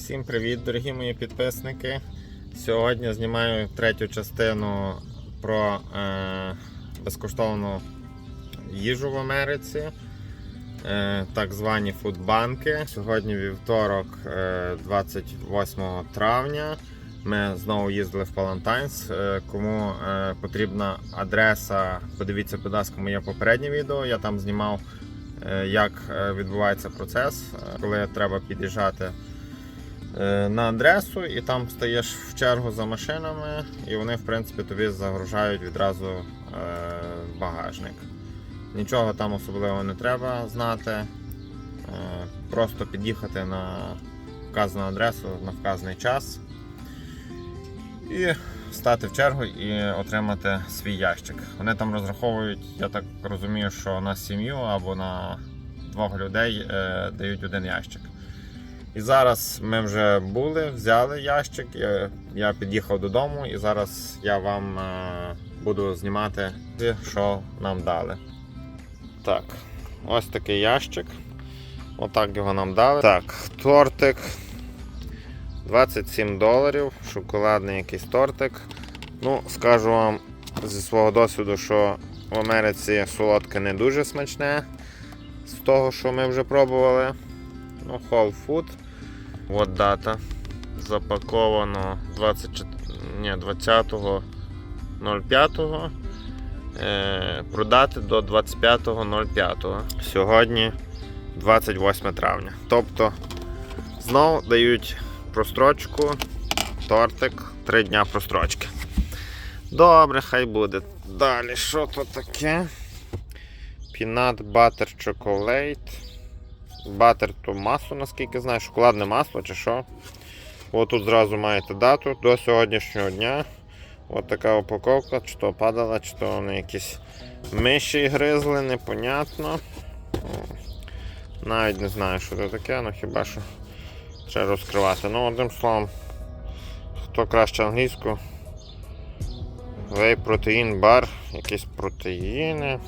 Всім привіт, дорогі мої підписники. Сьогодні знімаю третю частину про е, безкоштовну їжу в Америці, е, так звані фудбанки. Сьогодні вівторок, е, 28 травня. Ми знову їздили в Палантайнс. Е, Кому е, потрібна адреса, подивіться, будь ласка, моє попереднє відео. Я там знімав, е, як е, відбувається процес, е, коли треба під'їжджати на адресу, і там стаєш в чергу за машинами, і вони, в принципі, тобі загружають відразу е, багажник. Нічого там особливо не треба знати. Е, Просто під'їхати на вказану адресу на вказаний час і стати в чергу і отримати свій ящик. Вони там розраховують, я так розумію, що на сім'ю або на двох людей е, дають один ящик. І зараз ми вже були, взяли ящик. Я, під'їхав додому, і зараз я вам е, буду знімати, що нам дали. Так, ось такий ящик. Отак його нам дали. Так, тортик. 27 доларів, шоколадний якийсь тортик. Ну, скажу вам зі свого досвіду, що в Америці солодке не дуже смачне. З того, що ми вже пробували. Ну, Whole Food. От дата. Запаковано 20.05. Е, продати до 25.05. Сьогодні 28 травня. Тобто знову дають прострочку, тортик, 3 дня прострочки. Добре, хай буде. Далі, що то таке? Peanut Butter Chocolate. Батер то масло, наскільки знаю, шоколадне масло чи що. От тут зразу маєте дату до сьогоднішнього дня. От така упаковка, чи то падала, чи то вони якісь миші гризли, непонятно. Навіть не знаю, що це таке, ну хіба що треба розкривати. Ну, одним словом, хто краще англійську. Вей протеїн бар, якісь протеїни,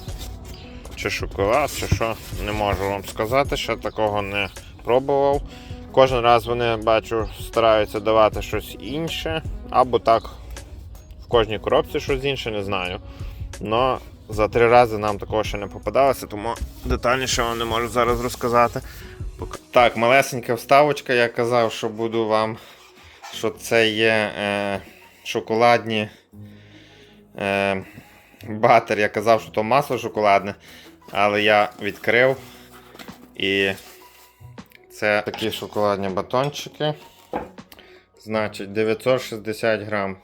чи шоколад, чи що, не можу вам сказати, ще такого не пробував. Кожен раз вони бачу стараються давати щось інше, або так в кожній коробці щось інше, не знаю. Но за три рази нам такого ще не попадалося, тому детальніше вам не можу зараз розказати. Так, малесенька вставочка. Я казав, що буду вам, що це є е, шоколадні е, батер. Я казав, що то масло шоколадне, але я відкрив і це такі шоколадні батончики. Значить, 960 грам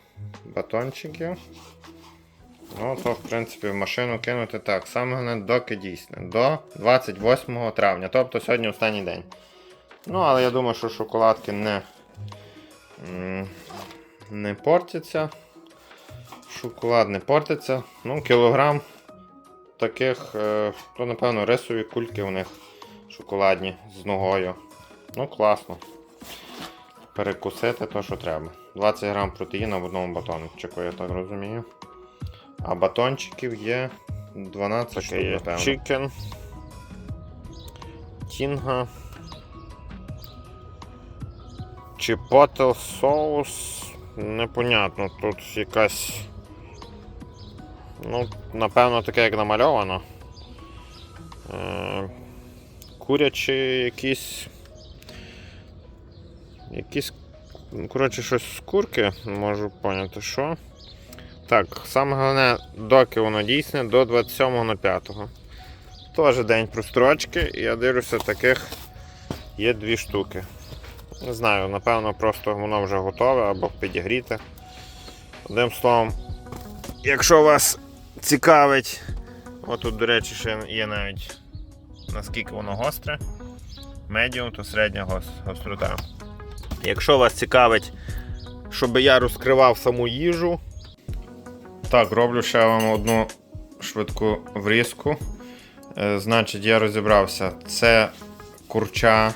батончиків. Ну, то, в принципі, в машину кинути так. Саме доки дійсне. До 28 травня, тобто сьогодні останній день. Ну, але я думаю, що шоколадки не, не портяться. Шоколад не портиться. Ну, кілограм таких, е, то, напевно, рисові кульки у них шоколадні з ногою. Ну, класно. Перекусити то, що треба. 20 грам протеїна в одному батончику, я так розумію. А батончиків є 12 штук, напевно. Чикен. Тінга. Чіпотел соус. Непонятно. Тут якась. Ну, напевно, таке, як намальовано. Е, курячі якісь. Якісь. Коротше, щось з курки, можу поняти, що. Так, саме головне, доки воно дійсне до 27.05. Теж день прострочки, і я дивлюся, таких є дві штуки. Не знаю, напевно, просто воно вже готове або підігріте. Одним словом, якщо у вас цікавить, отут, до речі, ще є навіть наскільки воно гостре, медіум, то середня гос- гострота. Якщо вас цікавить, щоб я розкривав саму їжу, так, роблю ще вам одну швидку врізку. Е, значить, я розібрався. Це курча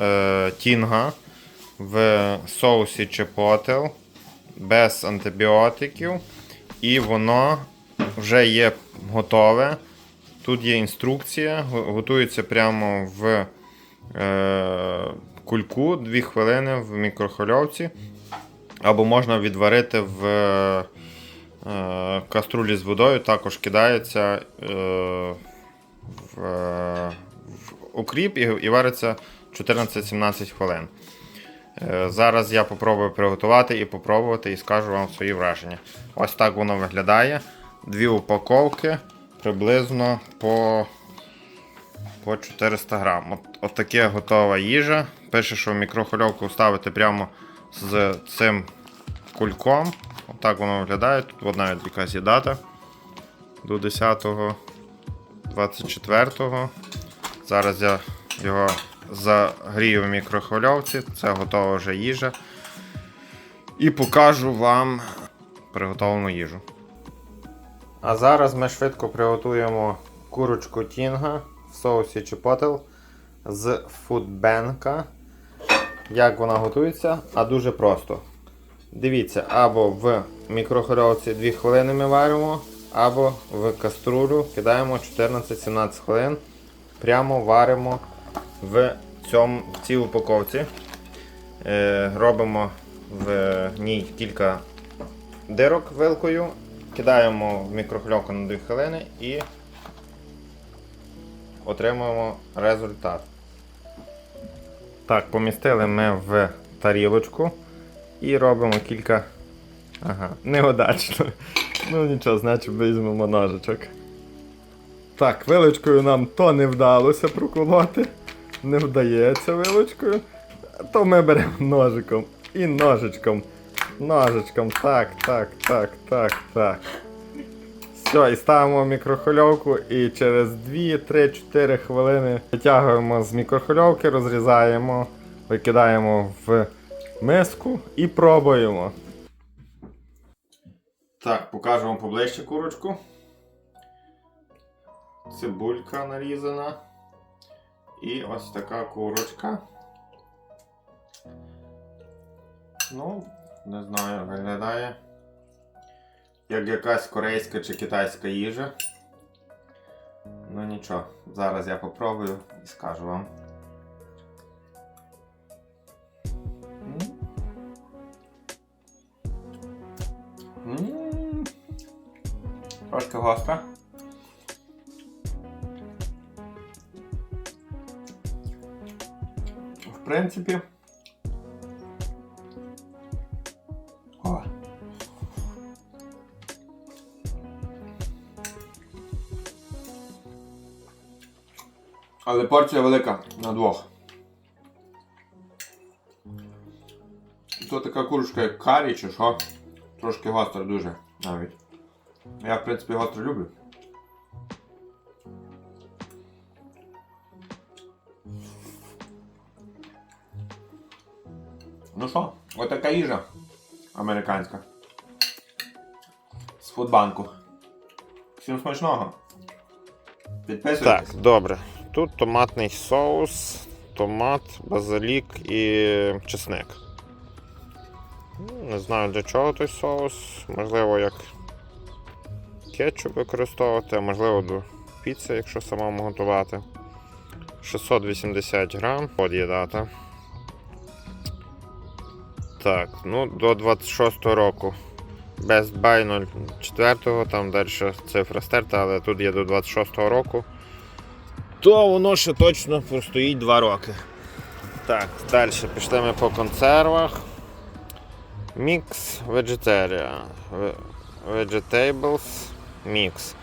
е, тінга в соусі чепотел без антибіотиків. І воно вже є готове. Тут є інструкція, готується прямо в е, кульку 2 хвилини в мікрохвильовці. Або можна відварити в е, каструлі з водою, також кидається е, в, е, в укріп і, і вариться 14-17 хвилин. Е, Зараз я попробую приготувати і попробувати і скажу вам свої враження. Ось так воно виглядає. Дві упаковки приблизно по, по 400 грам. От, от таке готова їжа. Пише, що в мікрохвильовку ставити прямо з цим кульком. Отак воно виглядає. Тут навіть якась є дата. До 10-го, 24-го. Зараз я його загрію в мікрохвильовці. Це готова вже їжа. І покажу вам приготовлену їжу. А зараз ми швидко приготуємо курочку тінга в соусі чіпотел з фудбенка. Як вона готується? А дуже просто. Дивіться, або в мікрохвильовці 2 хвилини ми варимо, або в каструлю кидаємо 14-17 хвилин. Прямо варимо в, цьому, в цій упаковці. Е, робимо в ній кілька дирок вилкою, кидаємо в мікрохвильовку на 2 хвилини і отримуємо результат. Так, помістили ми в тарілочку і робимо кілька. Ага, неудачно. Ну нічого, значить візьмемо ножичок. Так, вилочкою нам то не вдалося проколоти. Не вдається вилочкою. То ми беремо ножиком і ножичком. Ножичком. Так, так, так, так, так. Все, і ставимо мікрохвильовку і через 2-3-4 хвилини витягуємо з мікрохвильовки, розрізаємо, викидаємо в миску і пробуємо. Так, покажу вам поближче курочку. Цибулька нарізана. І ось така курочка. Ну, не знаю, виглядає як якась корейська чи китайська їжа. Ну нічого, зараз я попробую і скажу вам. М. М. Трошки гостра. В принципі. Але порція велика на двох. То така курочка як карі чи що. Трошки гостро дуже навіть. Я в принципі гостро люблю. Ну що, отака їжа американська. З фудбанку. Всім смачного. Підписуйтесь. Так, добре. Тут томатний соус, томат, базилік і чесник. Не знаю для чого той соус. Можливо, як кетчуп використовувати, а можливо до піци, якщо самому готувати. 680 грам под'їдати. Так, ну до 26 року. Best Buy 04, там далі цифра стерта, але тут є до 26 року. То воно ще точно простоїть 2 роки. Так, далі пішли ми по консервах. Mix Vegetarian. Vegetables Mix.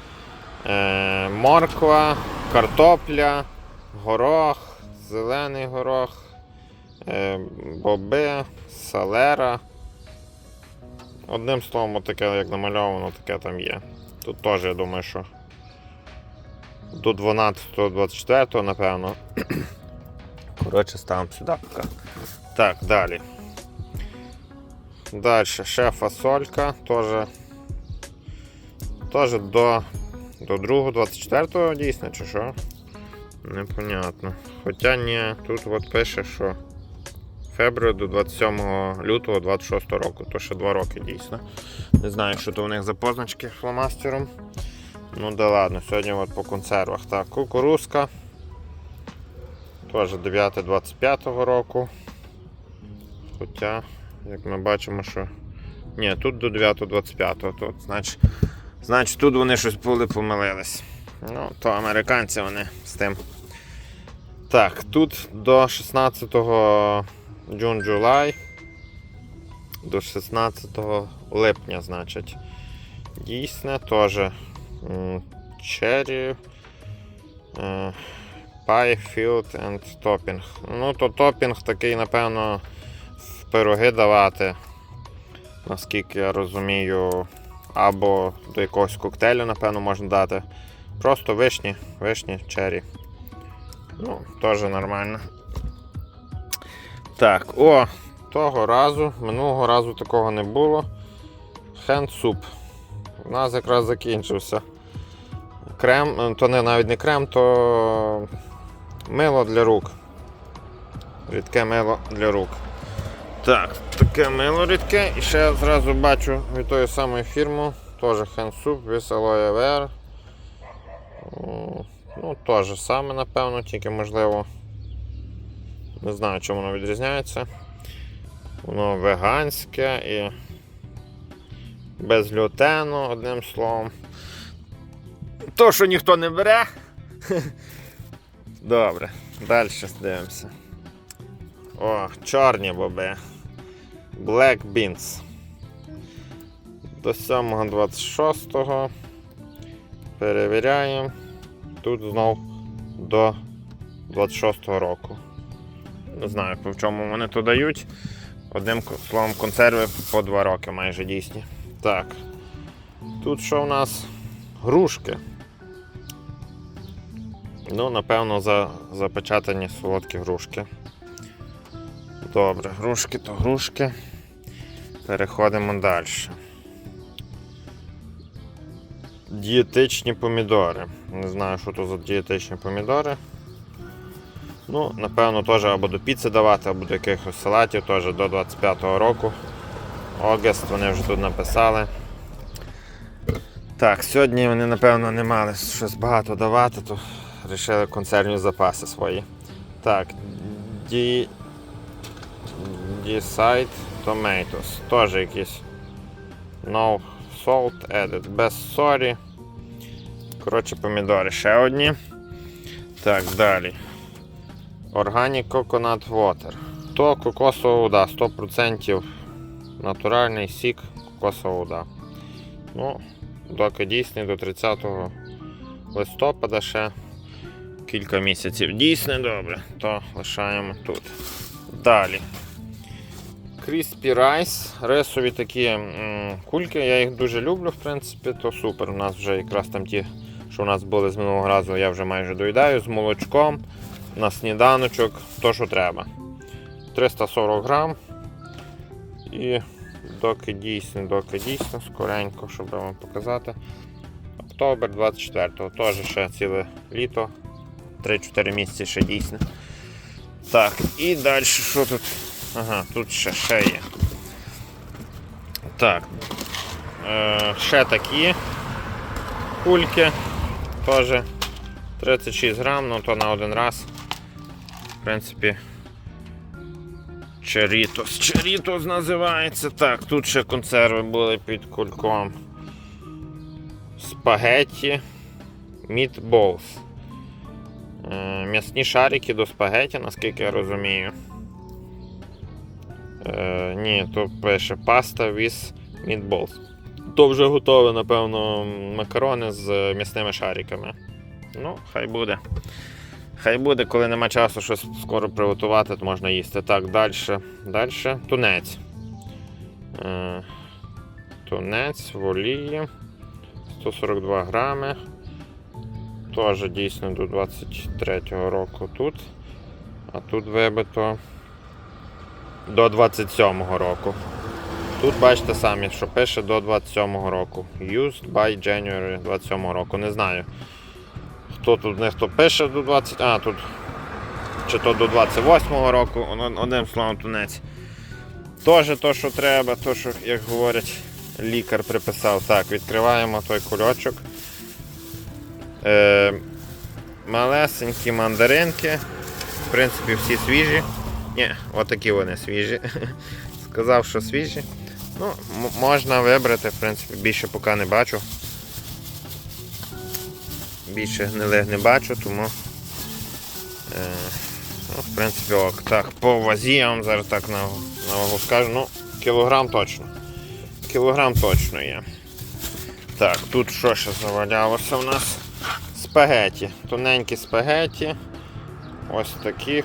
Е, морква, картопля, горох, зелений горох, е, боби, салера. Одним словом, таке, як намальовано, таке там є. Тут теж, я думаю, що до 12-24, напевно. Коротше, ставимо сюди. Так, далі. Далі ще фасолька, теж. Теж до, до 2-24 дійсно, чи що? Непонятно. Хоча ні, тут от пише, що фебру до 27 лютого 26 року, то ще 2 роки дійсно. Не знаю, що то у них за позначки фломастером. Ну да ладно, сьогодні от по консервах. Так, кукурузка. Теж 9-25 року. Хоча, як ми бачимо, що. Ні, тут до 9-25, тут, значить, значить тут вони щось були помилились. Ну, то американці вони з тим. Так, тут до 16 June July. До 16 липня, значить. Дійсне теж Cherry. е, Pie, Field and. Ну, то топінг такий, напевно, в пироги давати. Наскільки я розумію, або до якогось коктейлю, напевно, можна дати. Просто вишні, вишні, чері. Ну, теж нормально. Так, о, того разу, минулого разу такого не було. Хенд-суп. У нас якраз закінчився. Крем, е, то не навіть не крем, то мило для рук. Рідке мило для рук. Так, таке мило рідке. І ще зразу бачу від тої самої фірми, теж хенсуп, aloe vera. О, Ну, теж саме, напевно, тільки можливо. Не знаю, чому воно відрізняється. Воно веганське і без глютену, одним словом. То, що ніхто не бере. Добре, далі дивимося. О, чорні боби. Black Beans. До 7.26. Перевіряємо. Тут знов до 26-го року. Не знаю, по чому вони то дають. Одним словом, консерви по 2 роки майже дійсні. Так. Тут що в нас? Грушки. Ну, напевно, за, запечатані солодкі грушки. Добре, грушки то грушки. Переходимо далі. Дієтичні помідори. Не знаю, що то за дієтичні помідори. Ну, напевно, теж або до піци давати, або до якихось салатів, теж до 25-го року. Огест вони вже тут написали. Так, сьогодні вони, напевно, не мали щось багато давати, то вирішили консервні запаси свої. Так, ді... Decide Tomatoes. Теж якісь No salt added. Без сорі. Коротше, помідори ще одні. Так, далі. Organic Coconut Water. То кокосова вода, 100% натуральний сік кокосова вода. Ну, доки дійсний до 30 листопада ще кілька місяців. Дійсне добре, то лишаємо тут. Далі. Crispy Rice, рисові такі м, кульки, я їх дуже люблю, в принципі, то супер. У нас вже якраз там ті, що у нас були з минулого разу, я вже майже доїдаю з молочком на сніданочок, то що треба. 340 грам. І доки дійсно, доки дійсно, скоренько, щоб вам показати. Октобер 24-го, теж ще ціле літо. 3-4 місяці ще дійсно. Так, і далі що тут? Ага, тут ще, ще є. Так. Е, ще такі кульки. Теж 36 грам, ну то на один раз. В принципі. Черітос. Черітос називається. Так, тут ще консерви були під кульком. Спагетті. Meatballs. Е, М'ясні шарики до спагеті, наскільки я розумію. Е, ні, то пише паста with meatballs. То вже готове, напевно, макарони з м'ясними шариками. Ну, хай буде. Хай буде, коли нема часу щось скоро приготувати, то можна їсти. Так, далі. Далі тунець. Е, тунець в олії. 142 грами. Теж дійсно до 23-го року тут. А тут вибито до 27-го року. Тут бачите самі, що пише до 27-го року. Used by January 27-го року. Не знаю. Хто тут не хто пише до 20. А, тут. Чи то до 28-го року, одним словом тунець. Теж то, що треба, то, що, як говорять, лікар приписав. Так, відкриваємо той кульочок. Е, малесенькі мандаринки. в принципі, всі свіжі. Ні, отакі вони свіжі. Сказав, що свіжі. Ну, можна вибрати, в принципі, більше поки не бачу. Більше гнилих не бачу, тому. Е, ну, в принципі, ок. Так, по вазі я вам зараз так на, на вагу скажу. Ну, кілограм точно. Кілограм точно є. Так, тут що ще завалялося у нас? Спагеті. Тоненькі спагеті. Ось такі.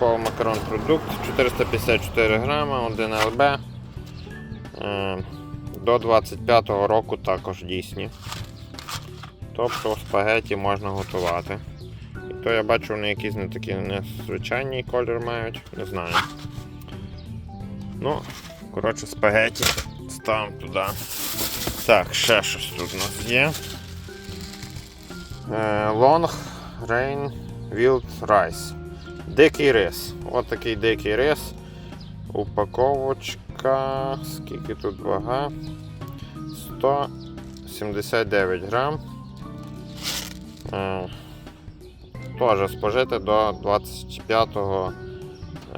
Макарон продукт 454 грама, 1 ЛБ. Е, До 25-го року також дійсні. Тобто спагеті можна готувати. І то я бачу, вони якісь не такі незвичайний колір мають, не знаю. Ну, коротше, спагеті ставимо туди. Так, ще щось тут у нас є. Long Rain Wild Rice. Дикий рис. Ось такий дикий рис. Упаковочка. Скільки тут вага? 179 грам. Е, Теж спожити до 25-го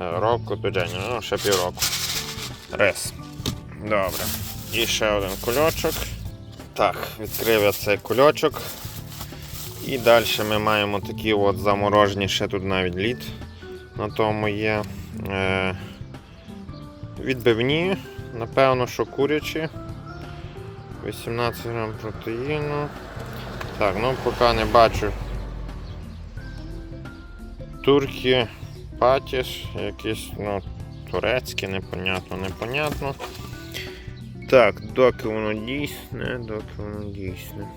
е, року до Джені. Ну, ще півроку. Рис. Добре. І ще один кульочок. Так, відкрив я цей кульочок. І далі ми маємо такі от заморожені, ще тут навіть лід на тому є. Е, відбивні, напевно, що курячі. 18 грам протеїну. Так, ну поки не бачу. Турки, патіш, якісь, ну, турецькі, непонятно, непонятно. Так, доки воно дійсне, доки воно дійсне.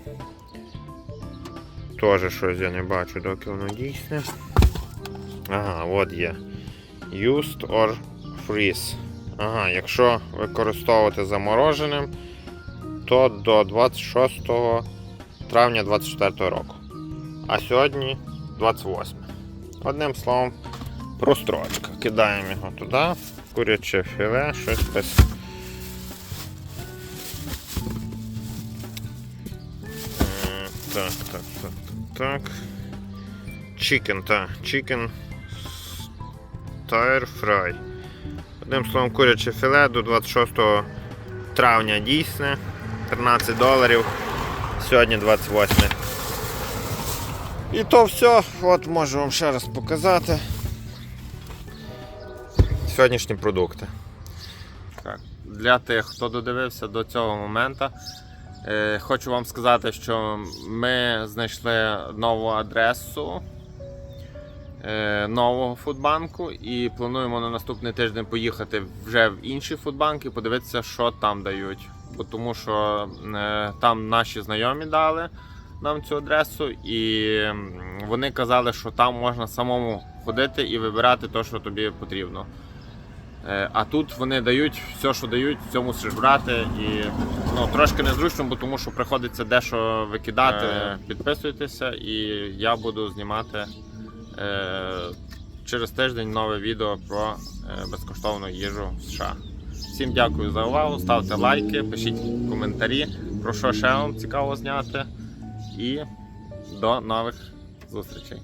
Тоже щось я не бачу, доки воно дійсне. Ага, от є. Used or freeze. Ага, якщо використовувати замороженим, то до 26 травня 24 року. А сьогодні 28. Одним словом, прострочка. Кидаємо його туди, куряче філе, щось без. Так, так, так, так. Chicken, так. Chicken Tire Fry. Одним словом, куряче філе до 26 травня дійсне. 13 доларів. Сьогодні 28. І то все. От можу вам ще раз показати. Сьогоднішні продукти. Так, для тих, хто додивився до цього моменту, хочу вам сказати, що ми знайшли нову адресу е, нового фудбанку і плануємо на наступний тиждень поїхати вже в інші фудбанки, подивитися, що там дають. Бо тому що е, там наші знайомі дали нам цю адресу, і вони казали, що там можна самому ходити і вибирати те, що тобі потрібно. Е, А тут вони дають все, що дають, все мусиш брати. І ну, трошки незручно, бо тому що приходиться дещо викидати. Е. Підписуйтеся, і я буду знімати е, через тиждень нове відео про е, безкоштовну їжу в США. Всім дякую за увагу. Ставте лайки, пишіть коментарі, про що ще вам цікаво зняти. І до нових зустрічей.